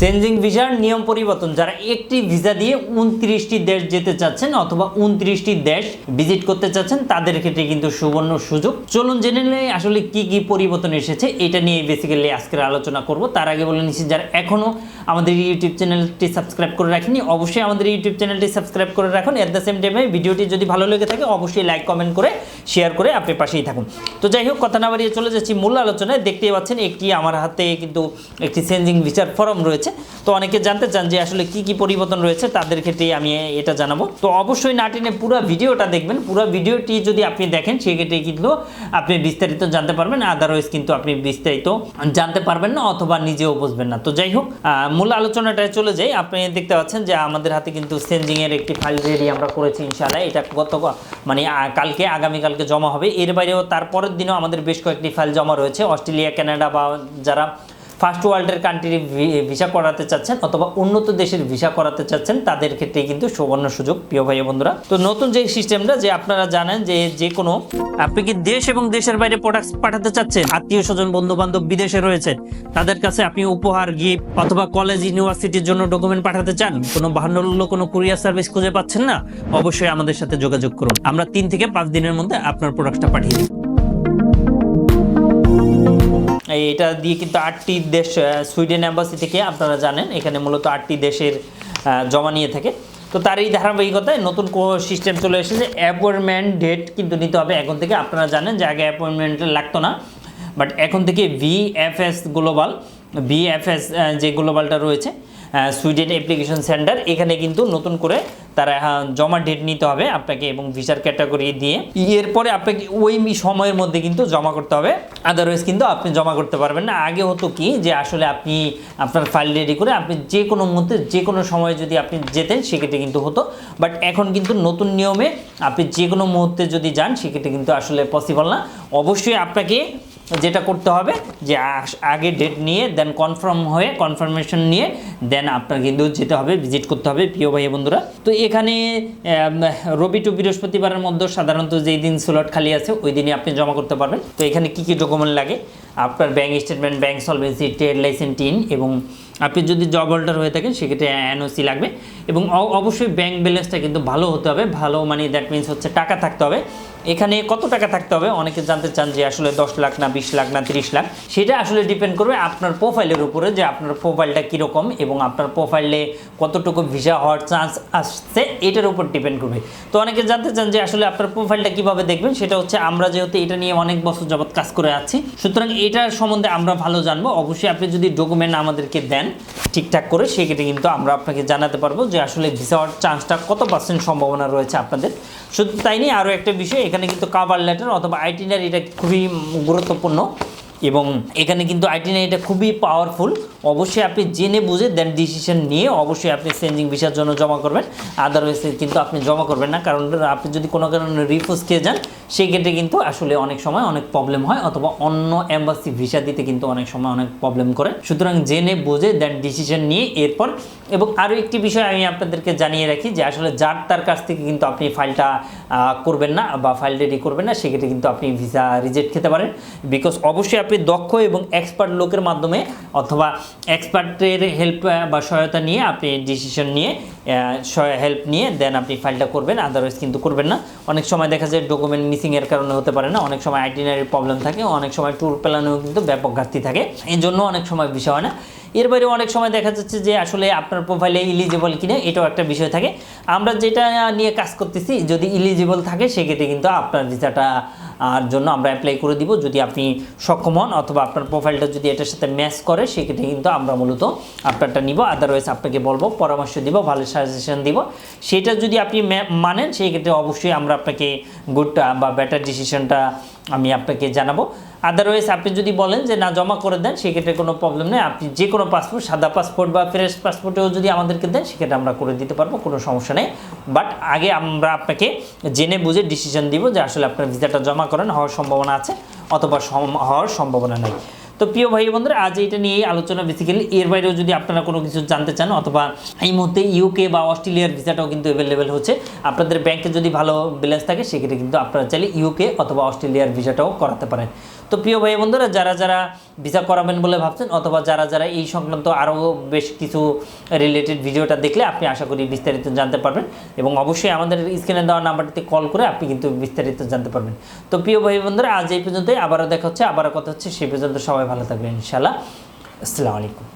Changing ভিসার নিয়ম পরিবর্তন, যারা একটি ভিসা দিয়ে উনত্রিশটি দেশ যেতে চাচ্ছেন অথবা উনত্রিশটি দেশ ভিজিট করতে চাচ্ছেন, তাদের ক্ষেত্রে কিন্তু সুবর্ণ সুযোগ। চলুন জেনে নেই আসলে কি কি পরিবর্তন এসেছে, এটা নিয়ে বেসিক্যালি আজকের আলোচনা করব। তার আগে বলে নিচ্ছি, যারা এখনও আমাদের ইউটিউব চ্যানেলটি সাবস্ক্রাইব করে রাখেনি অবশ্যই আমাদের ইউটিউব চ্যানেলটি সাবস্ক্রাইব করে রাখুন। এট দ্য সেম টাইমে ভিডিওটি যদি ভালো লেগে থাকে, অবশ্যই লাইক কমেন্ট করে শেয়ার করে আপনি পাশেই থাকুন। তো যাই হোক, কথা না বাড়িয়ে চলে যাচ্ছি মূল আলোচনায়। দেখতেই পাচ্ছেন একটি আমার হাতে কিন্তু একটি চেঞ্জিং ভিসার ফর্ম রয়েছে। তো অনেকে জানতে চান যে আসলে কি কি পরিবর্তন রয়েছে, তাদের ক্ষেত্রে আমি এটা জানাব। তো অবশ্যই না টেনে পুরো ভিডিওটা দেখবেন। পুরো ভিডিওটি যদি আপনি দেখেন, সেক্ষেত্রে কিন্তু আপনি বিস্তারিত জানতে পারবেন আদারওয়াইজ কিন্তু আপনি বিস্তারিত জানতে পারবেন না অথবা নিজেও বুঝবেন না। তো যাই হোক মূল আলোচনাটায় চলে যাই। আপনি দেখতে পাচ্ছেন যে আমাদের হাতে কিন্তু সেন্ডিং এর একটি ফাইল রেডি আমরা করেছি, ইনশাআল্লাহ। এটা গত মানে কালকে, আগামীকালকে জমা হবে। এর বাইরেও তারপরের দিনও আমাদের বেশ কয়েকটি ফাইল জমা রয়েছে। অস্ট্রেলিয়া, কানাডা বা যারা ফার্স্ট ওয়ার্ল্ডের কান্ট্রি ভিসা করাতে চাচ্ছেন অথবা উন্নত দেশের ভিসা করাতে চাচ্ছেন, তাদের ক্ষেত্রে কিন্তু সুবর্ণ সুযোগ, প্রিয় ভাই বন্ধুরা। তো নতুন যে সিস্টেমটা যে আপনারা জানেন যে যে কোনো, আপনি কি দেশ এবং দেশের বাইরে প্রোডাক্ট পাঠাতে চাচ্ছেন? আত্মীয় স্বজন বন্ধু বান্ধব বিদেশে রয়েছে, তাদের কাছে আপনি উপহার গিফট অথবা কলেজ ইউনিভার্সিটির জন্য ডকুমেন্ট পাঠাতে চান? কোনো বাহান্ন কোনো কুরিয়ার সার্ভিস খুঁজে পাচ্ছেন না? অবশ্যই আমাদের সাথে যোগাযোগ করুন। আমরা তিন থেকে পাঁচ দিনের মধ্যে আপনার প্রোডাক্টটা পাঠিয়ে দিই। এটা দিয়ে কিন্তু আটটি দেশ সুইডেন অ্যাম্বাসি থেকে আপনারা জানেন, এখানে মূলত আটটি দেশের জমা নিয়ে থাকে। তো তার এই ধারাবাহিকতায় নতুন সিস্টেম চলে এসেছে অ্যাপয়েন্টমেন্ট ডেট কিন্তু নিতে হবে। এখন থেকে আপনারা জানেন যে আগে অ্যাপয়েন্টমেন্ট লাগতো না বাট এখন থেকে ভিএফএস গ্লোবাল ভিএফএস যে গ্লোবালটা রয়েছে সুইডেন অ্যাপ্লিকেশন সেন্টার এখানে কিন্তু নতুন করে তারা জমা ডেট নিতে হবে আপনাকে এবং ভিসার ক্যাটাগরি দিয়ে। এরপরে আপনাকে ওই সময়ের মধ্যে কিন্তু জমা করতে হবে। আদারওয়াইজ কিন্তু আপনি জমা করতে পারবেন না। আগে হতো কি যে আসলে আপনি আপনার ফাইল রেডি করে আপনি যে কোনো মুহূর্তে, যে কোনো সময়ে যদি আপনি যেতেন সেক্ষেত্রে কিন্তু হতো। বাট এখন কিন্তু নতুন নিয়মে আপনি যে কোনো মুহূর্তে যদি যান সেক্ষেত্রে কিন্তু আসলে পসিবল না। অবশ্যই আপনাকে যেটা করতে হবে যে আগে ডেট নিয়ে দেন কনফার্ম হয়ে কনফার্মেশন নিয়ে দেন আপনার কিন্তু যেতে হবে ভিজিট করতে হবে প্রিয় ভাই বন্ধুরা। তো এখানে রবি টু বৃহস্পতিবারের মধ্যে সাধারণত যেই দিন স্লট খালি আছে, ওই দিনই আপনি জমা করতে পারবেন। তো এখানে কি কি ডকুমেন্ট লাগে? আপনার bank statement bank solvency trade license TIN এবং আপনি যদি জব হোল্ডার হয়ে থাকেন, সেক্ষেত্রে এনওসি লাগবে এবং অবশ্যই ব্যাংক ব্যালেন্সটা কিন্তু ভালো হতে হবে। ভালো মানে দ্যাট মিনস হচ্ছে টাকা থাকতে হবে। এখানে কত টাকা থাকতে হবে? অনেকে জানতে চান যে আসলে দশ লাখ না বিশ লাখ না তিরিশ লাখ। সেটা আসলে ডিপেন্ড করবে আপনার প্রোফাইলের উপরে যে আপনার প্রোফাইলটা কীরকম এবং আপনার প্রোফাইলে কতটুকু ভিসা হওয়ার চান্স আসছে, এটার উপর ডিপেন্ড করবে। তো অনেকে জানতে চান যে আসলে আপনার প্রোফাইলটা কীভাবে দেখবেন? সেটা হচ্ছে আমরা যেহেতু এটা নিয়ে অনেক বছর যাবৎ কাজ করে আছি, সুতরাং এটার সম্বন্ধে আমরা ভালো জানব। অবশ্যই আপনি যদি ডকুমেন্ট আমাদেরকে দেন ঠিকঠাক করে, সেক্ষেত্রে কিন্তু আমরা আপনাকে জানাতে পারব যে আসলে ভিসা হওয়ার চান্সটা কত পার্সেন্ট সম্ভাবনা রয়েছে আপনাদের। শুধু তাই নিয়ে আরও একটা বিষয়, এখানে কিন্তু কাভার লেটার অথবা আইটিনার এটা খুবই গুরুত্বপূর্ণ। এবং এখানে কিন্তু আইটিনার এটা খুবই পাওয়ারফুল অবশ্যই আপনি জেনে বুঝে দেন ডিসিশন নিয়ে অবশ্যই আপনি চেঞ্জিং ভিসার জন্য জমা করবেন। আদারওয়াইজ কিন্তু আপনি জমা করবেন না। কারণ আপনি যদি কোনো কারণে রিফিউজ খেয়ে যান সেই ক্ষেত্রে কিন্তু আসলে অনেক সময় অনেক প্রবলেম হয় অথবা অন্য এম্বাসি ভিসা দিতে কিন্তু অনেক সময় অনেক প্রবলেম করে। সুতরাং জেনে বুঝে দেন ডিসিশন নিয়ে এরপর এবং আরও একটি বিষয় আমি আপনাদেরকে জানিয়ে রাখি যে আসলে যার তার কাছ থেকে কিন্তু আপনি ফাইলটা করবেন না বা ফাইল রেডি করবেন না, সেক্ষেত্রে কিন্তু আপনি ভিসা রিজেক্ট খেতে পারেন। বিকজ অবশ্যই আপনি দক্ষ এবং এক্সপার্ট লোকের মাধ্যমে অথবা এক্সপার্টের হেল্প বা সহায়তা নিয়ে আপনি ডিসিশন নিয়ে হেল্প নিয়ে দেন আপনি ফাইলটা করবেন আদারওয়াইজ কিন্তু করবেন না। অনেক সময় দেখা যায় ডকুমেন্ট মিসিংয়ের কারণে হতে পারে না, অনেক সময় আইটিনারির প্রবলেম থাকে, অনেক সময় ট্যুর প্ল্যানেও কিন্তু ব্যাপক ঘাটতি থাকে এই জন্য অনেক সময় বিষয় হয় না। এর বাইরে অনেক সময় দেখা যাচ্ছে যে আসলে আপনার প্রোফাইলে ইলিজিবল কিনা, এটাও একটা বিষয় থাকে। আমরা যেটা নিয়ে কাজ করতেছি, যদি ইলিজিবল থাকে, সেক্ষেত্রে কিন্তু আপনার ভিসাটা আর জন্য আমরা অ্যাপ্লাই করে দিব। যদি আপনি সক্ষম হন অথবা আপনার প্রোফাইলটা যদি এটার সাথে ম্যাচ করে, সেক্ষেত্রে কিন্তু আমরা মূলত আপনারটা নিব। আদারওয়াইজ আপনাকে বলব, পরামর্শ দিব, ভালো সাজেশন দিব। সেটা যদি আপনি মানেন সেই ক্ষেত্রে অবশ্যই আমরা আপনাকে গুডটা বা বেটার ডিসিশনটা আমি আপনাকে জানাব। আদারওয়াইজ আপনি যদি বলেন যে না, জমা করে দেন, সেক্ষেত্রে কোনো প্রবলেম নেই। আপনি যে কোনো পাসপোর্ট সাদা পাসপোর্ট বা ফ্রেশ পাসপোর্টেও যদি আমাদেরকে দেন, সেক্ষেত্রে আমরা করে দিতে পারব, কোনো সমস্যা নেই। বাট আগে আমরা আপনাকে জেনে বুঝে ডিসিশন দিব যে আসলে আপনার ভিসাটা জমা করেন, হওয়ার সম্ভাবনা আছে, অথবা হওয়ার সম্ভাবনা নেই। তো প্রিয় ভাই বন্ধুরা, আজ এটা নিয়েই আলোচনা বেসিক্যালি এর বাইরেও যদি আপনারা কোনো কিছু জানতে চান, অথবা এই মুহূর্তে ইউকে বা অস্ট্রেলিয়ার ভিসাটাও কিন্তু অ্যাভেলেবেল হচ্ছে, আপনাদের ব্যাংকে যদি ভালো ব্যালেন্স থাকে, সেক্ষেত্রে কিন্তু আপনারা চাইলে ইউকে অথবা অস্ট্রেলিয়ার ভিসাটাও করাতে পারেন। তো প্রিয় ভাই বন্ধুরা, যারা যারা ভিসা করাবেন বলে ভাবছেন, অথবা যারা যারা এই সংক্রান্ত আরও বেশ কিছু রিলেটেড ভিডিওটা দেখলে, আপনি আশা করি বিস্তারিত জানতে পারবেন, এবং অবশ্যই আমাদের স্ক্রিনে দেওয়া নাম্বারটিতে কল করে আপনি কিন্তু বিস্তারিত জানতে পারবেন। তো প্রিয় ভাই বন্ধুরা, আজ এই পর্যন্তই, আবারও দেখা হচ্ছে, আবারও কথা হচ্ছে সেই পর্যন্ত সবাই ভালো থাকবেন ইনশাআল্লাহ। আসসালামু আলাইকুম।